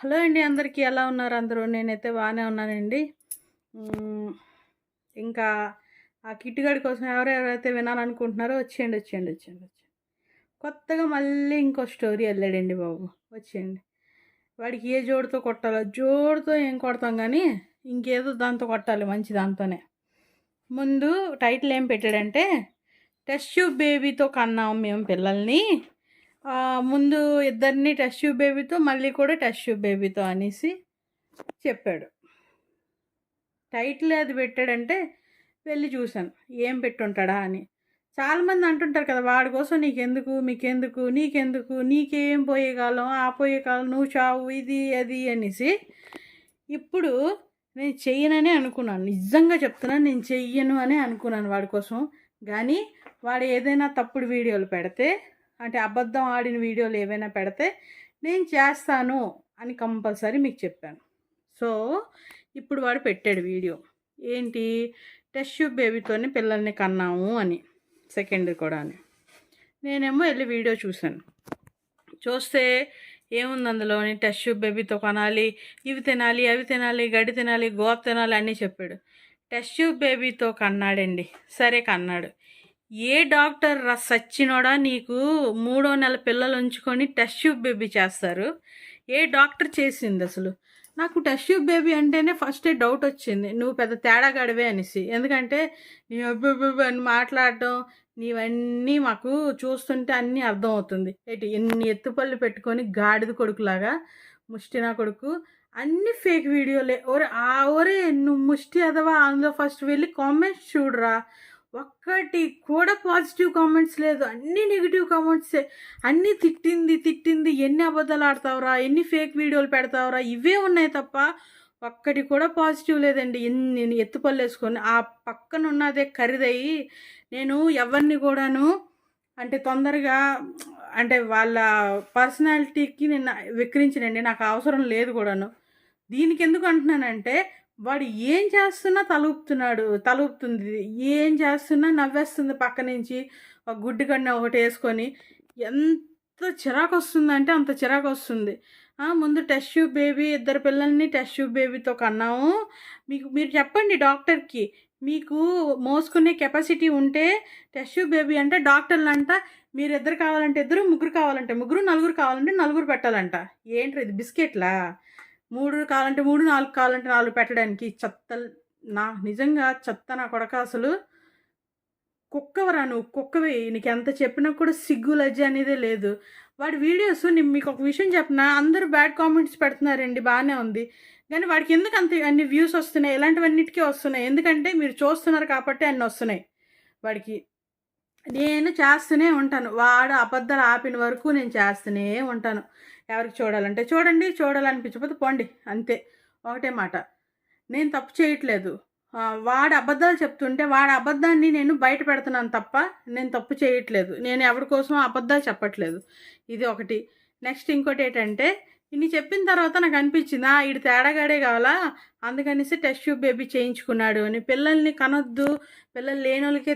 Hello అండి అందరికీ ఎలా ఉన్నారు అందరూ? నేనైతే బాగానే ఉన్నానండి. ఇంకా ఆ కిట్టుగాడి కోసం ఎవరెవరైతే వినాలనుకుంటున్నారో వచ్చేయండి వచ్చేయండి వచ్చేయండి వచ్చేయండి. కొత్తగా మళ్ళీ ఇంకో స్టోరీ వెళ్ళాడండి బాబు. వచ్చేయండి. వాడికి ఏ జోడుతో కొట్టాలో? జోడుతో ఏం కొడతాం కానీ ఇంకేదో దాంతో కొట్టాలి మంచి దాంతోనే. ముందు టైటిల్ ఏం పెట్టాడంటే టెస్ట్ బేబీతో కన్నాం మేము పిల్లల్ని. ముందు ఇద్దరిని టెస్ట్ ట్యూబ్ బేబీతో మళ్ళీ కూడా టెస్ట్ ట్యూబ్ బేబీతో అనేసి చెప్పాడు. టైటిల్ అది పెట్టాడంటే వెళ్ళి చూశాను. ఏం పెట్టుంటాడా అని. చాలామంది అంటుంటారు కదా వాడి కోసం నీకెందుకు మీకెందుకు నీకెందుకు నీకేం పోయే కాలం ఆ పోయే కాలం నువ్వు చావు ఇది అది అనేసి. ఇప్పుడు నేను చెయ్యననే అనుకున్నాను. నిజంగా చెప్తున్నాను నేను చెయ్యను అని అనుకున్నాను వాడి కోసం. కానీ వాడు ఏదైనా తప్పుడు వీడియోలు పెడితే అంటే అబద్ధం ఆడిన వీడియోలు ఏవైనా పెడితే నేను చేస్తాను అని కంపల్సరీ మీకు చెప్పాను. సో ఇప్పుడు వాడు పెట్టాడు వీడియో. ఏంటి? టెస్ట్ ట్యూబ్ బేబీతోనే పిల్లల్ని కన్నాము అని సెకండ్ కూడా అని. నేనేమో వెళ్ళి వీడియో చూశాను. చూస్తే ఏముంది అందులోని? టెస్ట్ ట్యూబ్ బేబీతో కొనాలి ఇవి తినాలి అవి తినాలి గడ్డి తినాలి గోత తినాలి అన్నీ చెప్పాడు. టెస్ట్ ట్యూబ్ బేబీతో కన్నాడండి. సరే కన్నాడు. ఏ డాక్టర్ రా సచ్చినోడా నీకు మూడో నెల పిల్లలు ఉంచుకొని టెస్ట్ ట్యూబ్ బేబీ చేస్తారు? ఏ డాక్టర్ చేసింది అసలు? నాకు టెస్ట్ ట్యూబ్ బేబీ అంటేనే ఫస్ట్ డౌట్ వచ్చింది. నువ్వు పెద్ద తేడా గడవే అనేసి. ఎందుకంటే నీ అబ్బబ్బబ్బ అని మాట్లాడటం నీవన్నీ మాకు చూస్తుంటే అన్నీ అర్థమవుతుంది. ఏంటి? ఎన్ని ఎత్తుపళ్ళు పెట్టుకొని గాడిద కొడుకులాగా ముష్టి నా కొడుకు అన్ని ఫేక్ వీడియోలే. ఒరే ఆ ఒరే నువ్వు ముష్టి అదవా? అందులో ఫస్ట్ వెళ్ళి కామెంట్స్ చూడరా. ఒక్కటి కూడా పాజిటివ్ కామెంట్స్ లేదు. అన్ని నెగిటివ్ కామెంట్సే. అన్నీ తిట్టింది తిట్టింది ఎన్ని అబద్ధాలు ఆడతావురా ఎన్ని ఫేక్ వీడియోలు పెడతావురా ఇవే ఉన్నాయి తప్ప ఒక్కటి కూడా పాజిటివ్ లేదండి. ఎన్ని ఎత్తుపళ్ళు వేసుకొని ఆ పక్కన ఉన్నదే ఖరీదయ్యి నేను ఎవరిని కూడాను అంటే తొందరగా అంటే వాళ్ళ పర్సనాలిటీకి నేను విక్రించినండి నాకు అవసరం లేదు కూడాను. దీనికి ఎందుకు అంటున్నానంటే వాడు ఏం చేస్తున్నా తలుపుతున్నాడు తలుపుతుంది. ఏం చేస్తున్నా నవ్వేస్తుంది పక్క నుంచి. ఒక గుడ్డి కన్నా ఒకటి వేసుకొని ఎంత చిరాకు వస్తుందంటే అంత చిరాకు వస్తుంది. ముందు టెస్ట్ ట్యూబ్ బేబీ ఇద్దరు పిల్లల్ని టెస్ట్ ట్యూబ్ బేబీతో కన్నాము. మీకు మీరు చెప్పండి డాక్టర్కి. మీకు మోసుకునే కెపాసిటీ ఉంటే టెస్ట్ ట్యూబ్ బేబీ అంటే డాక్టర్లు అంట మీరు ఇద్దరు కావాలంటే ఇద్దరు ముగ్గురు కావాలంటే ముగ్గురు నలుగురు కావాలంటే నలుగురు పెట్టాలంట. ఏంటి ఇది బిస్కెట్లా? మూడు కావాలంటే మూడు నాలుగు కావాలంటే నాలుగు పెట్టడానికి చెత్త నా నిజంగా చెత్త నా కొడక అసలు కుక్కవరా నువ్వు? కుక్కవి నీకు ఎంత చెప్పినా కూడా సిగ్గు లజ్జ అనేదే లేదు. వాడి వీడియోస్ నేను మీకు ఒక విషయం చెప్పిన? అందరూ బ్యాడ్ కామెంట్స్ పెడుతున్నారండి. బాగానే ఉంది. కానీ వాడికి ఎందుకు అంత అన్ని వ్యూస్ వస్తున్నాయి? ఇలాంటివన్నిటికీ వస్తున్నాయి. ఎందుకంటే మీరు చూస్తున్నారు కాబట్టి అన్నీ వస్తున్నాయి. వాడికి నేను చేస్తూనే ఉంటాను. వాడు అబద్ధాలు ఆపిన వరకు నేను చేస్తూనే ఉంటాను. ఎవరికి చూడాలంటే చూడండి చూడాలనిపించకపోతే పోండి అంతే. ఒకటే మాట. నేను తప్పు చేయట్లేదు. వాడు అబద్ధాలు చెప్తుంటే వాడి అబద్ధాన్ని నేను బయట పెడుతున్నాను తప్ప నేను తప్పు చేయట్లేదు. నేను ఎవరి కోసం అబద్ధాలు చెప్పట్లేదు. ఇది ఒకటి. నెక్స్ట్ ఇంకోటి ఏంటంటే ఇన్ని చెప్పిన తర్వాత నాకు అనిపించింది ఆ తేడాగాడే కావాలా? అందుకనేసి టెస్ట్ ట్యూబ్ బేబీ చేయించుకున్నాడు. అని పిల్లల్ని కనొద్దు. పిల్లలు లేని వాళ్ళకే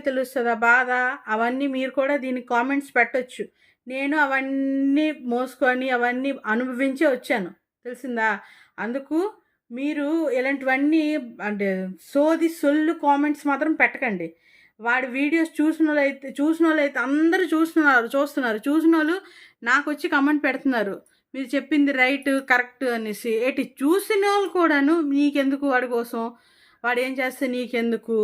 బాధ. అవన్నీ మీరు కూడా దీనికి కామెంట్స్ పెట్టొచ్చు. నేను అవన్నీ మోసుకొని అవన్నీ అనుభవించే వచ్చాను. తెలిసిందా? అందుకు మీరు ఇలాంటివన్నీ అంటే సోది సొల్లు కామెంట్స్ మాత్రం పెట్టకండి. వాడి వీడియోస్ చూసిన వాళ్ళు అయితే చూసిన వాళ్ళు అయితే అందరూ చూస్తున్నారు చూస్తున్నారు. చూసిన వాళ్ళు నాకు వచ్చి కమెంట్ పెడుతున్నారు. మీరు చెప్పింది రైట్ కరెక్ట్ అనేసి. ఏటి చూసిన వాళ్ళు కూడాను నీకెందుకు వాడి కోసం? వాడు ఏం చేస్తే నీకెందుకు?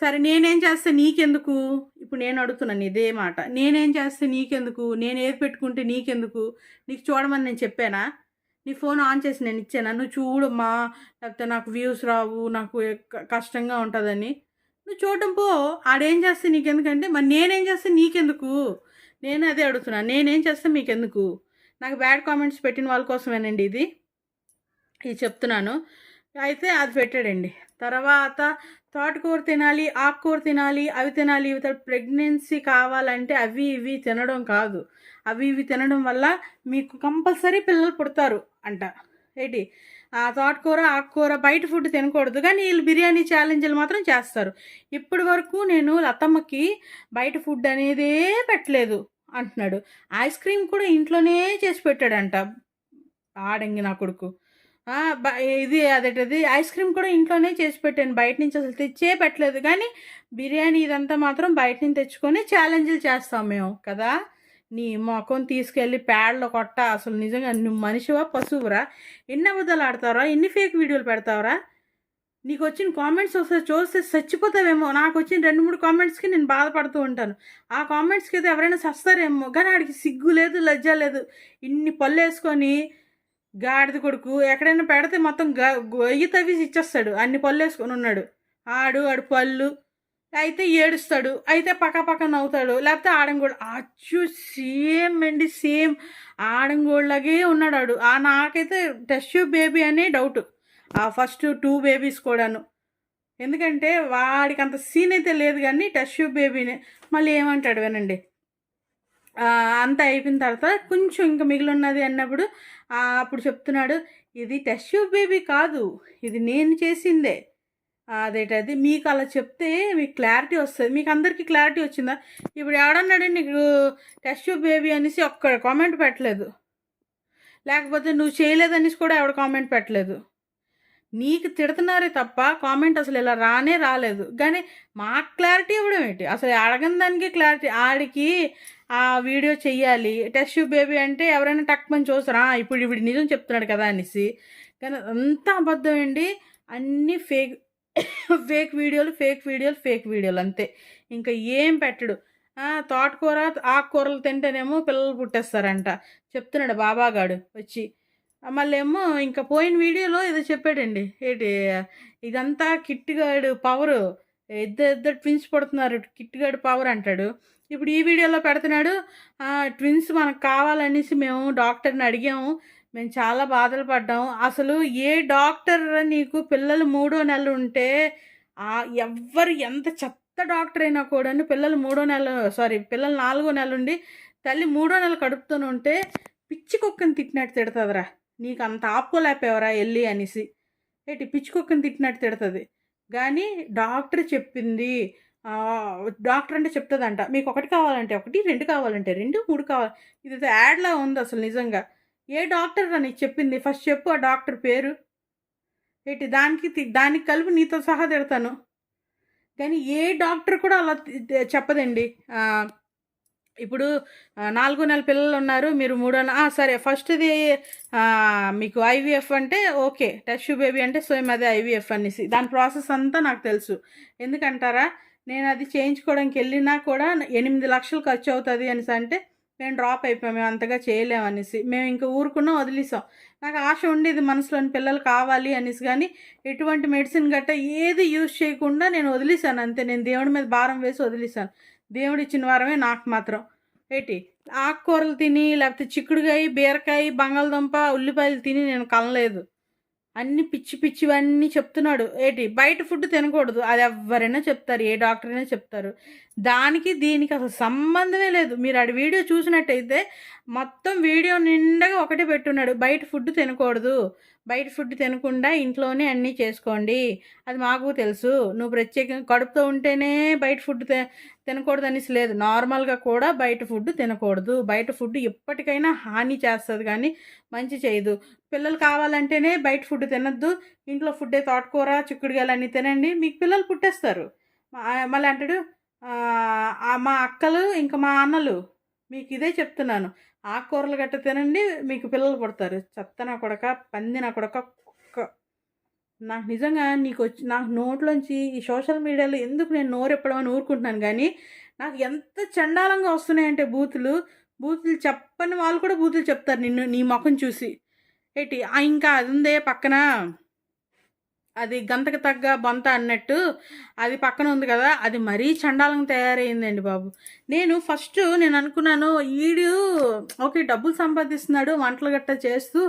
సరే నేనేం చేస్తే నీకెందుకు? ఇప్పుడు నేను అడుగుతున్నాను ఇదే మాట. నేనేం చేస్తే నీకెందుకు? నేను ఏది పెట్టుకుంటే నీకెందుకు? నీకు చూడమని నేను చెప్పానా? నీ ఫోన్ ఆన్ చేసి నేను ఇచ్చాను? నువ్వు చూడమ్మా లేకపోతే నాకు వ్యూస్ రావు నాకు కష్టంగా ఉంటుందని. నువ్వు చూడటం పో. ఆడేం చేస్తే నీకెందుకంటే మరి నేనేం చేస్తే నీకెందుకు? నేను అదే అడుగుతున్నాను నేనేం చేస్తే మీకెందుకు? నాకు బ్యాడ్ కామెంట్స్ పెట్టిన వాళ్ళ కోసమేనండి ఇది. ఇది చెప్తున్నాను. అయితే అది పెట్టాడండి. తర్వాత తోటకూర తినాలి ఆకుకూర తినాలి అవి తినాలి ఇవి ప్రెగ్నెన్సీ కావాలంటే అవి ఇవి తినడం కాదు. అవి ఇవి తినడం వల్ల మీకు కంపల్సరీ పిల్లలు పుడతారు అంట. ఏంటి? ఆ తోటకూర ఆకుకూర బయట ఫుడ్ తినకూడదు. కానీ వీళ్ళు బిర్యానీ ఛాలెంజ్లు మాత్రం చేస్తారు. ఇప్పటి వరకు నేను లతమ్మకి బయట ఫుడ్ అనేదే పెట్టలేదు అంటున్నాడు. ఐస్ క్రీమ్ కూడా ఇంట్లోనే చేసి పెట్టాడంట. ఆడంగి నా కొడుకు. ఇది అదేటది ఐస్ క్రీమ్ కూడా ఇంట్లోనే చేసి పెట్టాను. బయట నుంచి అసలు తెచ్చే పెట్టలేదు. కానీ బిర్యానీ ఇదంతా మాత్రం బయట నుంచి తెచ్చుకొని ఛాలెంజ్లు చేస్తాం మేము కదా? నీ మొఖం తీసుకెళ్ళి ప్యాడ్లో కొట్ట అసలు నిజంగా నువ్వు మనిషివా పశువురా? ఎన్ని అబద్ధాలు ఆడతావరా? ఎన్ని ఫేక్ వీడియోలు పెడతావరా? నీకు వచ్చిన కామెంట్స్ ఒకసారి చూస్తే చచ్చిపోతావేమో. నాకు వచ్చిన రెండు మూడు కామెంట్స్కి నేను బాధపడుతూ ఉంటాను. ఆ కామెంట్స్కి అయితే ఎవరైనా సస్తారేమో. కానీ ఆడికి సిగ్గు లేదు లజ్జ లేదు. ఇన్ని పళ్ళు వేసుకొని గాడిద కొడుకు ఎక్కడైనా పెడితే మొత్తం గ- గొయ్యి తవ్వి ఇచ్చేస్తాడు. అన్ని పళ్ళు వేసుకొని ఉన్నాడు. ఆడు ఆడు పళ్ళు. అయితే ఏడుస్తాడు. అయితే పక్క పక్క నవ్వుతాడు. లేకపోతే ఆడంగోడు అచ్చు సేమ్ అండి సేమ్ ఆడంగోళ్ళగే ఉన్నాడు ఆడు. ఆ నాకైతే టెస్ట్ బేబీ అనే డౌట్. ఆ ఫస్ట్ టూ బేబీస్ కూడాను. ఎందుకంటే వాడికి అంత సీన్ అయితే లేదు కానీ టెస్ట్ బేబీనే. మళ్ళీ ఏమంటాడు వినండి. అంతా అయిపోయిన తర్వాత కొంచెం ఇంకా మిగిలి ఉన్నది అన్నప్పుడు అప్పుడు చెప్తున్నాడు ఇది టెస్ట్ బేబీ కాదు ఇది నేను చేసిందే. అదేటది మీకు అలా చెప్తే మీకు క్లారిటీ వస్తుంది. మీకు అందరికీ క్లారిటీ వచ్చిందా? ఇప్పుడు ఎవడన్నాడు నీకు టెస్ట్ బేబీ అనేసి ఒక్క కామెంట్ పెట్టలేదు. లేకపోతే నువ్వు చేయలేదనేసి కూడా ఎవడ కామెంట్ పెట్టలేదు. నీకు తిడుతున్నారే తప్ప కామెంట్ అసలు ఇలా రానే రాలేదు. కానీ మాకు క్లారిటీ ఇవ్వడం ఏంటి? అసలు అడగని దానికి క్లారిటీ ఆడికి ఆ వీడియో చెయ్యాలి. టెస్ట్ బేబీ అంటే ఎవరైనా టక్మని చూసారా? ఇప్పుడు ఇప్పుడు నిజం చెప్తున్నాడు కదా అనేసి. కానీ అంతా అబద్ధం అండి. అన్నీ ఫేక్ ఫేక్ వీడియోలు ఫేక్ వీడియోలు ఫేక్ వీడియోలు అంతే. ఇంకా ఏం పెట్టడు. తోటకూర ఆకుకూరలు తింటేనేమో పిల్లలు పుట్టేస్తారంట. చెప్తున్నాడు బాబాగాడు వచ్చి. మళ్ళీ ఏమో ఇంకా పోయిన వీడియోలో ఏదో చెప్పాడండి. ఏంటి ఇదంతా కిట్టుగాడు పవరు. ఇద్దరు ఇద్దరు ట్విన్స్ పడుతున్నారు. కిట్టుగాడు పవర్ అంటాడు. ఇప్పుడు ఈ వీడియోలో పెడుతున్నాడు ట్విన్స్ మనకు కావాలనేసి మేము డాక్టర్ని అడిగాము. మేము చాలా బాధలు పడ్డాము అసలు ఏ డాక్టర్ నీకు పిల్లలు మూడో నెలలు ఉంటే ఎవ్వరు ఎంత చెత్త డాక్టర్ అయినా కూడా పిల్లలు మూడో నెల సారీ పిల్లలు నాలుగో నెల ఉండి తల్లి మూడో నెల కడుపుతూనే ఉంటే పిచ్చి కుక్కని తిట్టినట్టు తిడుతుందిరా. నీకు అంత ఆపుకోలేకపోయావరా వెళ్ళి అనేసి. ఏంటి పిచ్చి కుక్కని తిట్టినట్టు తిడుతుంది. కానీ డాక్టర్ చెప్పింది డాక్టర్ అంటే చెప్తుందంట మీకు ఒకటి కావాలంటే ఒకటి రెండు కావాలంటే రెండు మూడు కావాలి ఇది యాడ్లా ఉంది అసలు నిజంగా. ఏ డాక్టర్ అని చెప్పింది? ఫస్ట్ చెప్పు ఆ డాక్టర్ పేరు. ఏంటి దానికి తి- దానికి కలిపి నీతో సహా తిడతాను. కానీ ఏ డాక్టర్ కూడా అలా తి- చెప్పదండి. ఇప్పుడు నాలుగు నాలుగో నెల పిల్లలు ఉన్నారు మీరు మూడో సరే ఫస్ట్ది మీకు ఐవీఎఫ్ అంటే ఓకే. టెస్ట్ బేబీ అంటే స్వయం అదే ఐవీఎఫ్ అనేసి. దాని ప్రాసెస్ అంతా నాకు తెలుసు. ఎందుకంటారా? నేను అది చేయించుకోవడానికి వెళ్ళినా కూడా ఎనిమిది లక్షలు ఖర్చు అవుతుంది అనేసి అంటే మేము డ్రాప్ అయిపోయాం మేము అంతగా చేయలేము అనేసి. మేము ఇంకా ఊరుకున్నా వదిలేసాం. నాకు ఆశ ఉండేది మనసులోని పిల్లలు కావాలి అనేసి కానీ ఎటువంటి మెడిసిన్ గట్ట ఏది యూజ్ చేయకుండా నేను వదిలేసాను అంతే. నేను దేవుడి మీద భారం వేసి వదిలేసాను దేవుడు ఇచ్చిన వారమే నాకు మాత్రం. ఏంటి? ఆకుకూరలు తిని లేకపోతే చిక్కుడుకాయ బీరకాయ బంగాళదుంప ఉల్లిపాయలు తిని నేను కనలేదు. అన్ని పిచ్చి పిచ్చివన్నీ చెప్తున్నాడు. ఏంటి? బయట ఫుడ్ తినకూడదు. అది ఎవరైనా చెప్తారు. ఏ డాక్టర్ అయినా చెప్తారు. దానికి దీనికి అసలు సంబంధమే లేదు. మీరు ఆడి వీడియో చూసినట్టయితే మొత్తం వీడియో నిండగా ఒకటే పెట్టున్నాడు. బయట ఫుడ్ తినకూడదు. బయట ఫుడ్ తినకుండా ఇంట్లోనే అన్నీ చేసుకోండి. అది మాకు తెలుసు. నువ్వు ప్రత్యేకంగా కడుపుతో ఉంటేనే బయట ఫుడ్ తినకూడదు అనేసి లేదు. నార్మల్గా కూడా బయట ఫుడ్ తినకూడదు. బయట ఫుడ్ ఎప్పటికైనా హాని చేస్తుంది కానీ మంచి చేయదు. పిల్లలు కావాలంటేనే బయట ఫుడ్ తినద్దు. ఇంట్లో ఫుడ్డే తోటకూర చిక్కుడుగాయలు అన్నీ తినండి. మీకు పిల్లలు పుట్టేస్తారు. మా- మళ్ళీ అంటాడు మా అక్కలు ఇంకా మా అన్నలు మీకు ఇదే చెప్తున్నాను. ఆకుకూరలు గట్ట తినండి మీకు పిల్లలు పుడతారు. చెత్త నా కొడక పంది నా కొడక నాకు నిజంగా నీకు వచ్చి నాకు నోట్లోంచి ఈ సోషల్ మీడియాలో ఎందుకు నేను నోరెప్పడం అని ఊరుకుంటున్నాను కానీ నాకు ఎంత చండాలంగా వస్తున్నాయంటే బూతులు బూతులు చెప్పని వాళ్ళు కూడా బూతులు చెప్తారు నిన్ను నీ ముఖం చూసి. ఏంటి? "ఆ, ఇంకా అది ఉందే పక్కన? అది గంతకు తగ్గ బొంత అన్నట్టు అది పక్కన ఉంది కదా అది మరీ చండాలంగా తయారైందండి బాబు. నేను ఫస్ట్ నేను అనుకున్నాను ఈడు ఓకే డబ్బులు సంపాదిస్తున్నాడు వంటలు గట్టా చేస్తూ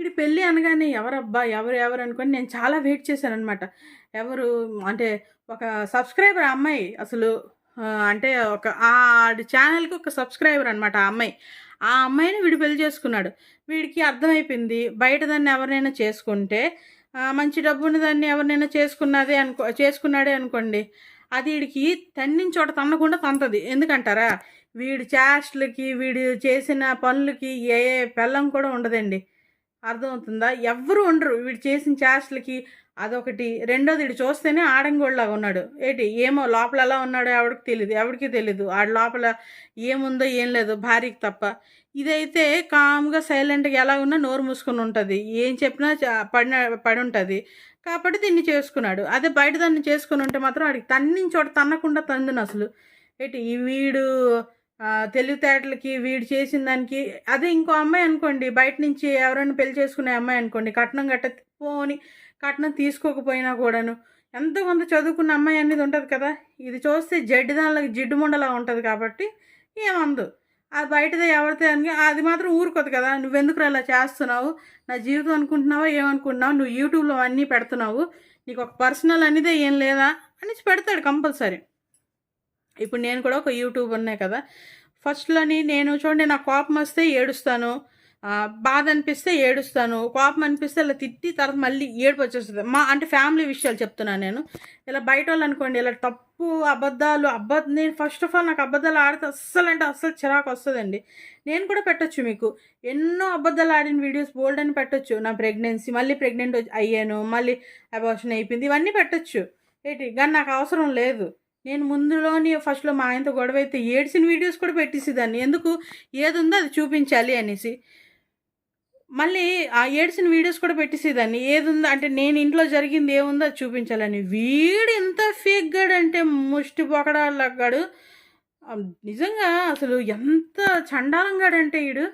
ఈడు పెళ్ళి అనగానే ఎవరబ్బా ఎవరు ఎవరు అనుకొని నేను చాలా వెయిట్ చేశాను అనమాట ఎవరు అంటే ఒక సబ్స్క్రైబర్ అమ్మాయి అసలు అంటే ఒక ఆ ఛానల్కి ఒక సబ్స్క్రైబర్ అనమాట ఆ అమ్మాయి. ఆ అమ్మాయిని వీడు పెళ్ళి చేసుకున్నాడు. వీడికి అర్థమైపోయింది బయట దాన్ని ఎవరినైనా చేసుకుంటే మంచి డబ్బున్న దాన్ని ఎవరినైనా చేసుకున్నదే అనుకో చేసుకున్నాడే అనుకోండి. అది వీడికి తన్నిన చోట తన్నకుండా తంతది. ఎందుకంటారా? వీడి చేష్టలకి వీడు చేసిన పనులకి ఏ పెళ్ళం కూడా ఉండదండి. అర్థమవుతుందా? ఎవ్వరు ఉండరు. వీడు చేసిన చేష్టలకి అదొకటి. రెండోది ఇటు చూస్తేనే ఆడంగోళ్ళలాగా ఉన్నాడు. ఏంటి ఏమో లోపల ఎలా ఉన్నాడో ఎవరికి తెలియదు ఎవరికి తెలియదు ఆడ లోపల ఏముందో ఏం లేదు. భార్యకి తప్ప. ఇదైతే కామ్గా సైలెంట్గా ఎలా ఉన్నా నోరు మూసుకొని ఉంటుంది. ఏం చెప్పినా పడిన పడి ఉంటుంది కాబట్టి దీన్ని చేసుకున్నాడు. అదే బయట దాన్ని చేసుకుని ఉంటే మాత్రం వాడికి తన్ని చోట తన్నకుండా తందును అసలు. ఏంటి ఈ వీడు తెలివితేటలకి వీడు చేసిన దానికి అదే ఇంకో అమ్మాయి అనుకోండి బయట నుంచి ఎవరైనా పెళ్ళి చేసుకునే అమ్మాయి అనుకోండి కట్నం గట్ట పోని కట్నం తీసుకోకపోయినా కూడాను. ఎంతో కొంత చదువుకున్న అమ్మాయి అనేది ఉంటుంది కదా. ఇది చూస్తే జడ్డు దానిలో జిడ్డు ముండలా ఉంటుంది కాబట్టి ఏమందు. అది బయటదే ఎవరితే అని అది మాత్రం ఊరుకోదు కదా. నువ్వెందుకు అలా చేస్తున్నావు? నా జీవితం అనుకుంటున్నావా? ఏమనుకుంటున్నావు? నువ్వు యూట్యూబ్లో అన్నీ పెడుతున్నావు. నీకు ఒక పర్సనల్ అనేదే ఏం లేదా? అనేసి పెడతాడు కంపల్సరీ. ఇప్పుడు నేను కూడా ఒక యూట్యూబ్ ఉన్నాయి కదా. ఫస్ట్లోని నేను చూడండి నాకు కోపం వస్తే ఏడుస్తాను. బాధ అనిపిస్తే ఏడుస్తాను కోపం అనిపిస్తే ఇలా తిట్టి తర్వాత మళ్ళీ ఏడుపు వచ్చేస్తుంది మా అంటే ఫ్యామిలీ విషయాలు చెప్తున్నాను నేను. ఇలా బయట వాళ్ళు అనుకోండి ఇలా తప్పు అబద్ధాలు అబద్ధ నేను ఫస్ట్ ఆఫ్ ఆల్ నాకు అబద్ధాలు ఆడితే అస్సలు అంటే అస్సలు చిరాకు వస్తుందండి నేను కూడా పెట్టొచ్చు మీకు. ఎన్నో అబద్ధాలు ఆడిన వీడియోస్ బోల్డ్ అని పెట్టొచ్చు. నా ప్రెగ్నెన్సీ మళ్ళీ ప్రెగ్నెంట్ అయ్యాను మళ్ళీ అబార్షన్ అయిపోయింది ఇవన్నీ పెట్టొచ్చు. ఏంటి? కానీ నాకు అవసరం లేదు. నేను ముందులోని ఫస్ట్లో మా ఆయనతో గొడవ అయితే ఏడ్చిన వీడియోస్ కూడా పెట్టేసేదాన్ని. ఎందుకు? ఏది ఉందో అది చూపించాలి అనేసి. మళ్ళీ ఆ ఏడ్చిన వీడియోస్ కూడా పెట్టేసేదాన్ని. ఏది ఉందో అంటే నేను ఇంట్లో జరిగింది ఏముందో అది చూపించాలని. వీడు ఎంత ఫేక్ గాడు అంటే ముష్టి పొకడాలగాడు నిజంగా అసలు ఎంత చండాలంగాడంటే వీడు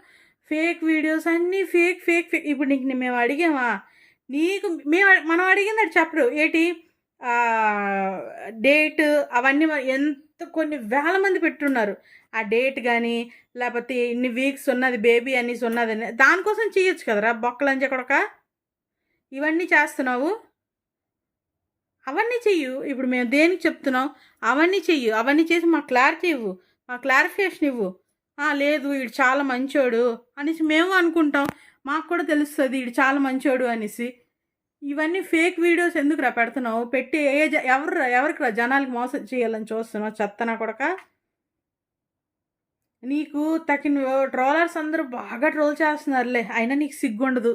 ఫేక్ వీడియోస్ అన్నీ ఫేక్ ఫేక్ ఫేక్ ఇప్పుడు నీకు మేము అడిగామా? నీకు మేము మనం అడిగింది అది చెప్పరు. ఏంటి? డేట్ అవన్నీ ఎంత కొన్ని వేల మంది పెట్టున్నారు. ఆ డేట్ కానీ లేకపోతే ఇన్ని వీక్స్ ఉన్నది బేబీ అనేసి ఉన్నదని దానికోసం చేయొచ్చు కదరా? బొక్కలు అని చెప్పడక ఇవన్నీ చేస్తున్నావు? అవన్నీ చెయ్యు. ఇప్పుడు మేము దేనికి చెప్తున్నాం? అవన్నీ చెయ్యు. అవన్నీ చేసి మాకు క్లారిటీ ఇవ్వు. మా క్లారిఫికేషన్ ఇవ్వు. లేదు వీడు చాలా మంచోడు అనేసి మేము అనుకుంటాం. మాకు కూడా తెలుస్తుంది వీడు చాలా మంచోడు అనేసి. ఇవన్నీ ఫేక్ వీడియోస్ ఎందుకు రా పెడుతున్నావు? పెట్టి ఏ ఎవరు ఎవరికి రా జనాలకి మోసం చేయాలని చూస్తున్నావు? చెత్తనా కొడక? నీకు తగిన ట్రోలర్స్ అందరూ బాగా ట్రోల్ చేస్తున్నారులే. అయినా నీకు సిగ్గుండదు.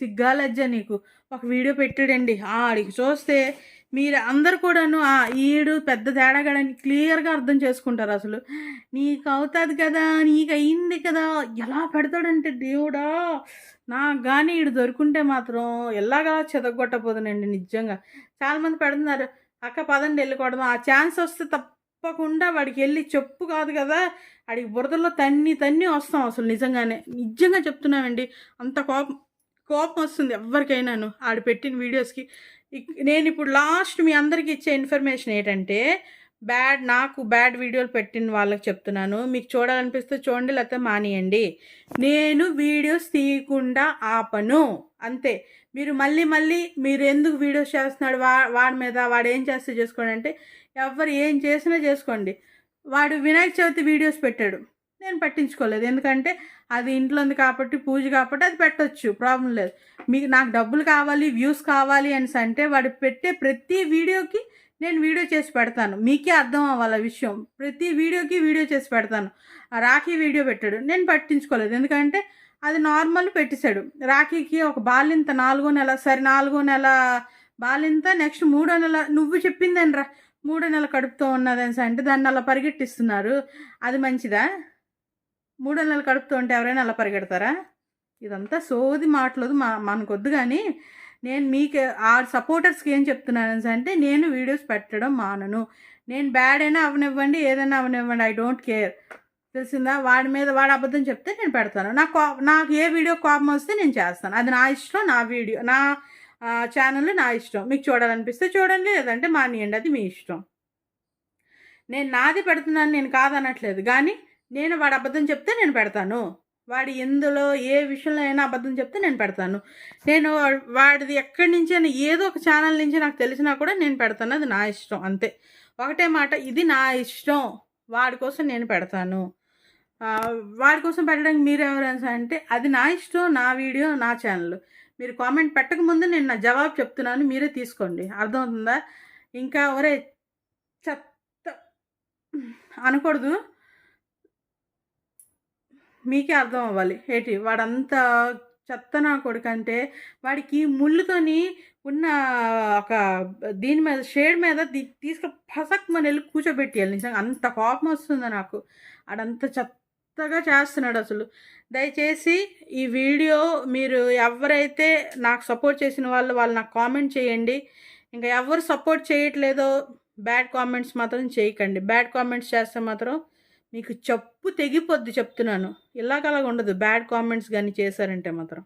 సిగ్గా లజ్జ నీకు. ఒక వీడియో పెట్టాడండి. ఆడికి చూస్తే మీరు అందరు కూడాను ఈడు పెద్ద తేడాగాడని క్లియర్గా అర్థం చేసుకుంటారు అసలు. నీకు అవుతుంది కదా నీకు అయింది కదా ఎలా పెడతాడంటే దేవుడా నాకు కానీ ఈడు దొరుకుంటే మాత్రం ఎలాగా చెదగొట్టపోదునండి నిజంగా. చాలామంది పెడుతున్నారు అక్క పదండి వెళ్ళకూడదు ఆ ఛాన్స్ వస్తే తప్పకుండా వాడికి వెళ్ళి చెప్పు కాదు కదా వాడికి బురదలో తన్ని తన్ని వస్తాం అసలు నిజంగానే. నిజంగా చెప్తున్నామండి అంత కోపం కోపం వస్తుంది ఎవరికైనాను ఆడు పెట్టిన వీడియోస్కి. నేను ఇప్పుడు లాస్ట్ మీ అందరికి ఇచ్చే ఇన్ఫర్మేషన్ ఏంటంటే బ్యాడ్ నాకు బ్యాడ్ వీడియోలు పెట్టిన వాళ్ళకి చెప్తున్నాను. మీకు చూడాలనిపిస్తే చూడండి లేకపోతే మానేయండి. నేను వీడియోస్ తీయకుండా ఆపను. అంతే. మీరు మళ్ళీ మళ్ళీ మీరు ఎందుకు వీడియోస్ చేస్తున్నాడు? వా వాడి మీద వాడు ఏం చేస్తే చేసుకోండి అంటే ఎవరు ఏం చేసినా చేసుకోండి. వాడు వినాయక చవితి వీడియోస్ పెట్టాడు. నేను పట్టించుకోలేదు. ఎందుకంటే అది ఇంట్లో ఉంది కాబట్టి పూజ కాబట్టి అది పెట్టొచ్చు ప్రాబ్లం లేదు. మీకు నాకు డబ్బులు కావాలి వ్యూస్ కావాలి అనేసి అంటే వాడు పెట్టే ప్రతి వీడియోకి నేను వీడియో చేసి పెడతాను. మీకే అర్థం అవ్వాలి విషయం. ప్రతి వీడియోకి వీడియో చేసి పెడతాను. ఆ రాఖీ వీడియో పెట్టాడు. నేను పట్టించుకోలేదు. ఎందుకంటే అది నార్మల్ పెట్టేశాడు. రాఖీకి ఒక బాలింత నాలుగో నెల సరే నాలుగో నెల బాలింత నెక్స్ట్ మూడో నెల నువ్వు చెప్పిందని రా మూడో నెల కడుపుతో ఉన్నదని అంటే దాన్ని అలా పరిగెట్టిస్తున్నారు. అది మంచిదా? మూడో నెలలు కడుపుతూ ఉంటే ఎవరైనా అలా పరిగెడతారా? ఇదంతా సోది మాటలేదు మా మనకొద్దు కానీ నేను మీకు ఆ సపోర్టర్స్కి ఏం చెప్తున్నాను అంటే నేను వీడియోస్ పెట్టడం మానను. నేను బ్యాడ్ అయినా అవనివ్వండి ఏదైనా అవనివ్వండి ఐ డోంట్ కేర్. తెలిసిందా? వాడి మీద వాడు అబద్ధం చెప్తే నేను పెడతాను. నాకు నాకు ఏ వీడియో కోపం వస్తే నేను చేస్తాను. అది నా ఇష్టం నా వీడియో నా ఛానల్ నా ఇష్టం. మీకు చూడాలనిపిస్తే చూడండి లేదంటే మానేయండి అది మీ ఇష్టం. నేను నాది పెడుతున్నాను నేను కాదనట్లేదు. కానీ నేను వాడు అబద్ధం చెప్తే నేను పెడతాను. వాడు ఎందులో ఏ విషయంలో అయినా అబద్ధం చెప్తే నేను పెడతాను. నేను వాడిది ఎక్కడి నుంచైనా ఏదో ఒక ఛానల్ నుంచి నాకు తెలిసినా కూడా నేను పెడతాను. అది నా ఇష్టం. అంతే. ఒకటే మాట ఇది నా ఇష్టం. వాడి కోసం నేను పెడతాను. వాడి కోసం పెట్టడానికి మీరు ఎవరైనా అంటే అది నా ఇష్టం నా వీడియో నా ఛానల్. మీరు కామెంట్ పెట్టకముందు నేను నా జవాబు చెప్తున్నాను. మీరే తీసుకోండి. అర్థమవుతుందా? ఇంకా ఒరే చెత్త. అనకూడదు. మీకే అర్థం అవ్వాలి. ఏంటి? వాడంతా చెత్త నా అంటే వాడికి ముళ్ళుతోని ఉన్న ఒక దీని మీద షేడ్ మీద తీసుకు పసక్ మన వెళ్ళి కూర్చోబెట్టేయాలి నిజంగా. అంత కోపం వస్తుంది నాకు. ఆడంత చెత్తగా చేస్తున్నాడు అసలు. దయచేసి ఈ వీడియో మీరు ఎవరైతే నాకు సపోర్ట్ చేసిన వాళ్ళు వాళ్ళు నాకు కామెంట్ చేయండి. ఇంకా ఎవరు సపోర్ట్ చేయట్లేదో బ్యాడ్ కామెంట్స్ మాత్రం చేయకండి. బ్యాడ్ కామెంట్స్ చేస్తే మాత్రం మీకు చెప్పు తెగిపోద్ది చెప్తున్నాను. ఇలాగలాగా ఉండదు. బ్యాడ్ కామెంట్స్ కానీ చేశారంటే మాత్రం.